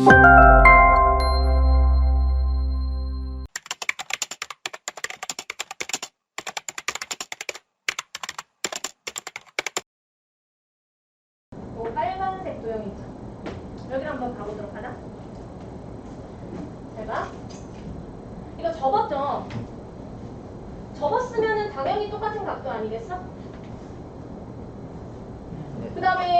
뭐 빨간색 도형 있죠? 여기를 한번 가보도록. 잘 봐. 이거 접었죠? 접었으면 은 당연히 똑같은 각도 아니겠어? 그 다음에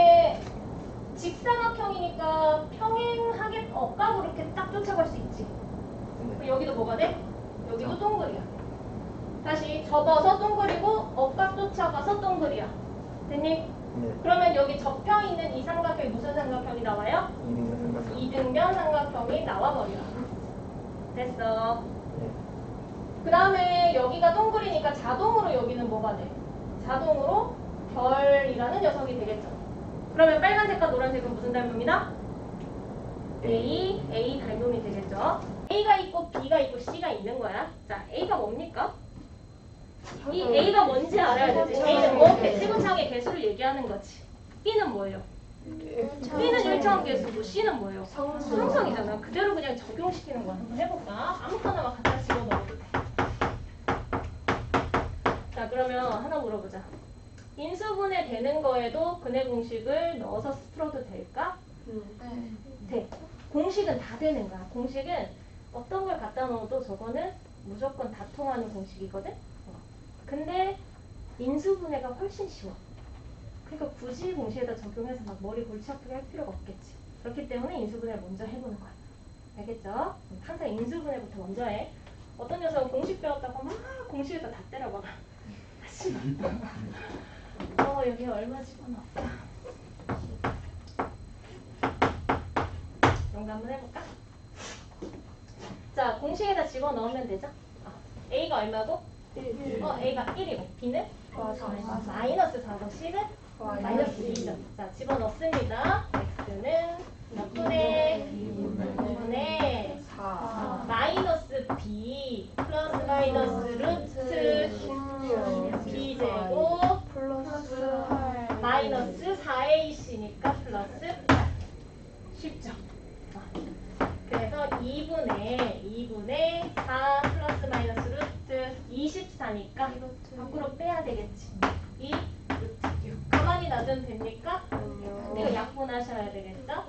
직사각형이니까 평행하게 억각으로 이렇게 딱 쫓아갈 수 있지. 그럼 여기도 뭐가 돼? 여기도 동글이야. 다시 접어서 동글이고 억각 쫓아가서 동글이야. 됐니? 네. 그러면 여기 접혀 있는 이 삼각형이 무슨 삼각형이 나와요? 이등변 삼각형. 이등변 삼각형이 나와버려. 됐어. 네. 그 다음에 여기가 동글이니까 자동으로 여기는 뭐가 돼? 자동으로 별이라는 녀석이 되겠죠. 그러면 빨간색과 노란색은 무슨 닮음이다? A, A 닮음이 되겠죠. A가 있고 B가 있고 C가 있는 거야. 자, A가 뭡니까? 이 A가 뭔지 알아야 되지. A는 뭐? 세분창의 개수를 얘기하는 거지. B는 뭐예요? B는 일정 개수고 C는 뭐예요? 상성이잖아. 그대로 그냥 적용시키는 거야. 한번 해볼까? 아무거나 갖다 집어넣어도 돼. 자, 그러면 하나 물어보자. 인수분해 되는 거에도 근해 공식을 넣어서 풀어도 될까? 돼. 공식은 다 되는 거야. 공식은 어떤 걸 갖다 넣어도 저거는 무조건 다 통하는 공식이거든? 어. 근데 인수분해가 훨씬 쉬워. 그러니까 굳이 공식에다 적용해서 막 머리 골치 아프게 할 필요가 없겠지. 그렇기 때문에 인수분해를 먼저 해보는 거야. 알겠죠? 항상 인수분해부터 먼저 해. 어떤 녀석은 공식 배웠다고 막 공식에다 다 때려박아. 하지 마. 어, 여기 얼마 집어넣을까? 이런 거 한번 해볼까? 자, 공식에다 집어넣으면 되죠? 어, A가 얼마고? 어, A가 1이고 B는? 마이너스 4고 C는? 마이너스 2죠. 자, 집어넣습니다. X는 몇 분의 2분의 마이너스 B 플러스 마이너스 루트 B 제곱 마이너스 4AC니까 플러스 10점. 그래서 2분의 2분의 4 플러스 마이너스 루트 24니까 밖으로 빼야 되겠지. 이 루트 6. 가만히 놔두면 됩니까? 이거 약분하셔야 되겠죠.